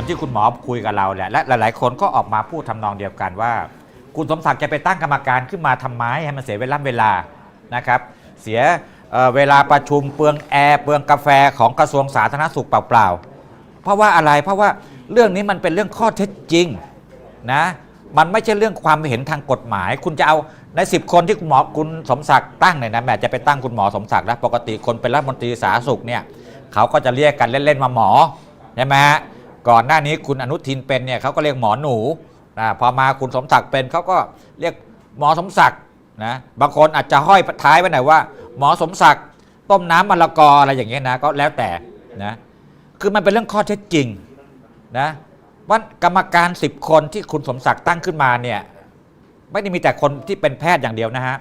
ือนที่คุณหมอคุยกับเราแหละและหลาย ๆ คนก็ออกมาพูดทำนองเดียวกันว่า คุณสมศักดิ์จะไปตั้งกรรมการขึ้นมาทำไมให้มันเสียเวลาเวลานะครับเสียเเวลาประชุมเปลืองแอร์เปลืองกาแฟของกระทรวงสาธารณสุขเปล่าๆ เพราะว่าอะไรเพราะว่าเรื่องนี้มันเป็นเรื่องข้อเท็จจริงนะมันไม่ใช่เรื่องความเห็นทางกฎหมาย คุณจะเอาใน 10 คนที่คุณหมอคุณสมศักดิ์ตั้งเนี่ยนะแม่จะไปตั้งคุณหมอสมศักดิ์แล้วปกติคนเป็นรัฐมนตรีสาธารณสุขเนี่ยเขาก็จะเรียกกันเล่นๆมาหมอใช่ไหมฮะ ก่อนหน้านี้คุณอนุทินเป็นเนี่ยเขาก็เรียกหมอหนูนะพอมาคุณสมศักดิ์เป็นเขาก็เรียกหมอสมศักดิ์นะบางคนอาจจะห้อยท้ายไว้หน่อยว่า หมอสมศักดิ์ต้มน้ำมะละกออะไรอย่างเงี้ยนะก็แล้วแต่นะคือมันเป็นเรื่องข้อเท็จจริงนะว่ากรรมการ 10 คนที่คุณสมศักดิ์ตั้งขึ้นมาเนี่ยไม่ได้มีแต่คนที่เป็นแพทย์อย่างเดียวนะฮะ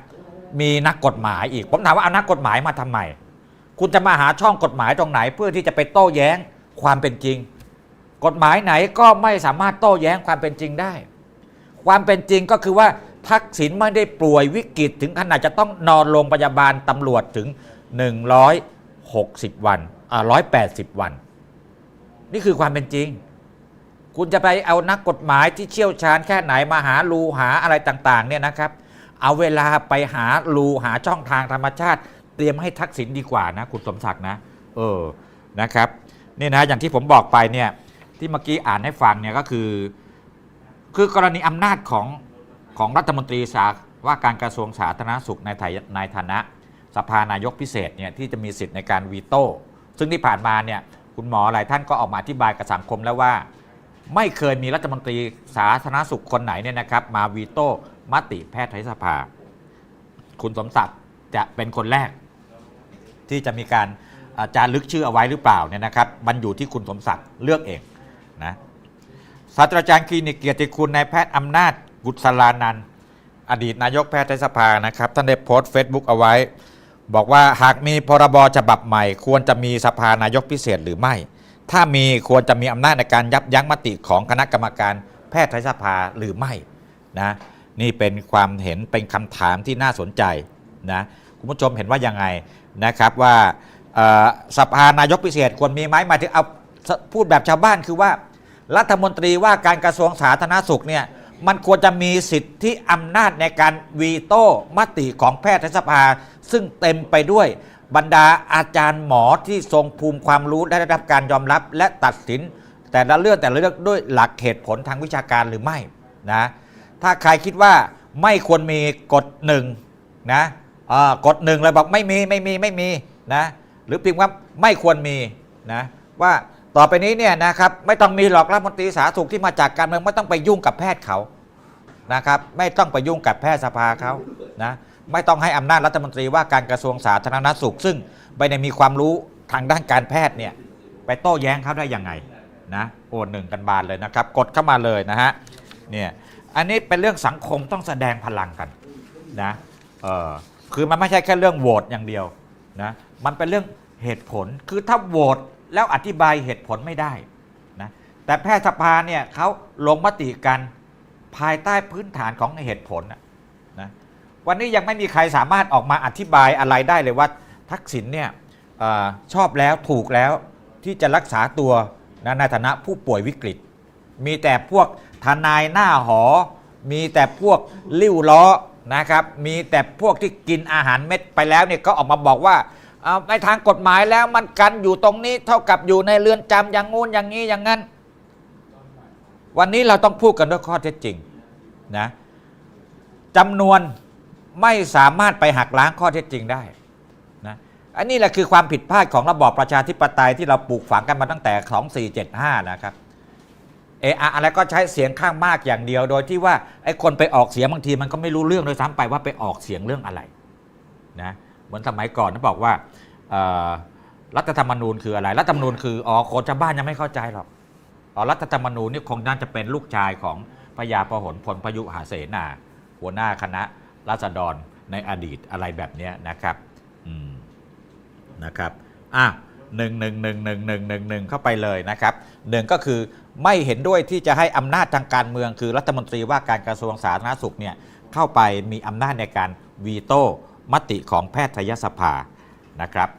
มีนักกฎหมายอีกผมถามว่าเอานักกฎหมายมาทำไมคุณจะมาหาช่องกฎหมายตรงไหนเพื่อที่จะไปโต้แย้งความเป็นจริง กฎหมายไหนก็ไม่สามารถโต้แย้งความเป็นจริงได้ ความเป็นจริงก็คือว่าทักษิณไม่ได้ป่วยวิกฤตถึงขนาดจะต้องนอนโรงพยาบาลตำรวจถึง 160 วันอ่า180 วัน นี่คือความเป็นจริง คุณจะไปเอานักกฎหมายที่เชี่ยวชาญแค่ไหนมาหารูหาอะไรต่างๆเนี่ยนะครับ เอาเวลาไปหารูหาช่องทางธรรมชาติ เตรียมให้ทักษิณดีกว่านะ คุณสมศักดิ์นะ เออนะครับนี่นะอย่างที่ผมบอกไปเนี่ย ที่เมื่อกี้อ่านให้ฟังเนี่ยก็คือ คือกรณีอำนาจของของรัฐมนตรีสาว่าการกระทรวงสาธารณสุขในไทยในฐานะสภานายกพิเศษเนี่ยที่จะมีสิทธิ์ในการวีโต้ ซึ่งที่ผ่านมาเนี่ยคุณหมอหลายท่านก็ออกมาอธิบายกับสังคมแล้วว่า ไม่เคยมีรัฐมนตรีสาธารณสุขคนไหนเนี่ยนะครับ มาวีโต้มติแพทยสภา คุณสมศักดิ์จะเป็นคนแรก ที่จะมีการอาจารย์ลึกชื่อเอาไว้หรือเปล่าเนี่ยนะครับมันอยู่ที่คุณสมศักดิ์เลือกเอง นะศาสตราจารย์คลินิกเกียรติคุณนายแพทย์อำนาจกุศลานันท์อดีตนายกแพทยสภานะครับ ท่านได้โพสต์เฟซบุ๊กเอาไว้ บอกว่าหากมีพรบฉบับใหม่ ควรจะมีสภานายกพิเศษหรือไม่ ถ้ามีควรจะมีอำนาจในการยับยั้งมติของคณะกรรมการแพทยสภาหรือไม่นะนี่เป็นความเห็นเป็นคำถามที่น่าสนใจนะคุณผู้ชมเห็นว่ายังไงนะครับว่าสภานายกพิเศษควรมีไหมหมายถึงเอาพูดแบบชาวบ้านคือว่า รัฐมนตรีว่าการกระทรวงสาธารณสุขเนี่ยมันควรจะมีสิทธิอำนาจในการวีโต้มติของแพทยสภา ซึ่งเต็มไปด้วยบรรดาอาจารย์หมอที่ทรงภูมิความรู้ได้รับการยอมรับและตัดสิน แต่ละเรื่องแต่ละเรื่องด้วยหลักเหตุผลทางวิชาการหรือไม่นะถ้าใครคิดว่าไม่ควรมีกฎหนึ่งนะกฎหนึ่งเลยบอกไม่มีไม่มีไม่มีนะหรือพิมพ์ว่าไม่ควรมีนะว่า ต่อไปนี้เนี่ยนะครับไม่ต้องมีหรอกรัฐมนตรีสาธารณสุขที่มาจากการเมืองไม่ต้องไปยุ่งกับแพทย์เขานะครับไม่ต้องไปยุ่งกับแพทยสภาเขานะไม่ต้องให้อำนาจรัฐมนตรีว่าการกระทรวงสาธารณสุข ซึ่งไม่ได้มีความรู้ทางด้านการแพทย์เนี่ยไปโต้แย้งเขาได้ยังไงนะโอนหนึ่งกันบานเลยนะครับ กดเข้ามาเลยนะฮะเนี่ยอันนี้เป็นเรื่องสังคมต้องแสดงพลังกันนะเออคือมันไม่ใช่แค่เรื่องโหวตอย่างเดียวนะมันเป็นเรื่อง เหตุผลคือถ้าโหวตแล้วอธิบายเหตุผลไม่ได้นะแต่แพทยสภาเนี่ยเขาลงมติกันภายใต้พื้นฐานของเหตุผลนะวันนี้ยังไม่มีใครสามารถออกมาอธิบายอะไรได้เลยว่าทักษิณเนี่ยอชอบแล้วถูกแล้วที่จะรักษาตัวนะในฐานะผู้ป่วยวิกฤต มีแต่พวกทนายหน้าหอ มีแต่พวกลิ้วล้อนะครับ มีแต่พวกที่กินอาหารเม็ดไปแล้วเนี่ยก็ออกมาบอกว่า ในทางกฎหมายแล้วมันกันอยู่ตรงนี้เท่ากับอยู่ในเรือนจำอย่างงู้นอย่างนี้อย่างนั้น วันนี้เราต้องพูดกันด้วยข้อเท็จจริงนะจำนวนไม่สามารถไปหักล้างข้อเท็จจริงได้นะอันนี้แหละคือความผิดพลาดของระบอบประชาธิปไตยที่เราปลูกฝังกันมาตั้งแต่ 2475 นะครับเอออะไรก็ใช้เสียงข้างมากอย่างเดียว โดยที่ว่าไอ้คนไปออกเสียงบางทีมันก็ไม่รู้เรื่องโดยซ้ำไปว่าไปออกเสียงเรื่องอะไรนะ เหมือนสมัยก่อนนะบอกว่ารัฐธรรมนูญคืออะไร รัฐธรรมนูญคืออ๋อคนชาวบ้านยังไม่เข้าใจหรอกอ๋อรัฐธรรมนูญนี่คงน่าจะเป็นลูกชายของพญาพหลพลพยุหาเสนา หัวหน้าคณะราษฎรในอดีตอะไรแบบนี้นะครับนะครับอะหนึ่งหนึ่งหนึ่งหนึ่งหนึ่งหนึ่งหนึ่งเข้าไปเลยนะครับหนึ่งก็คือไม่เห็นด้วยที่จะให้อำนาจทางการเมือง คือรัฐมนตรีว่าการกระทรวงสาธารณสุขเนี่ยเข้าไปมีอำนาจในการวีโต้ มติของแพทยสภานะครับ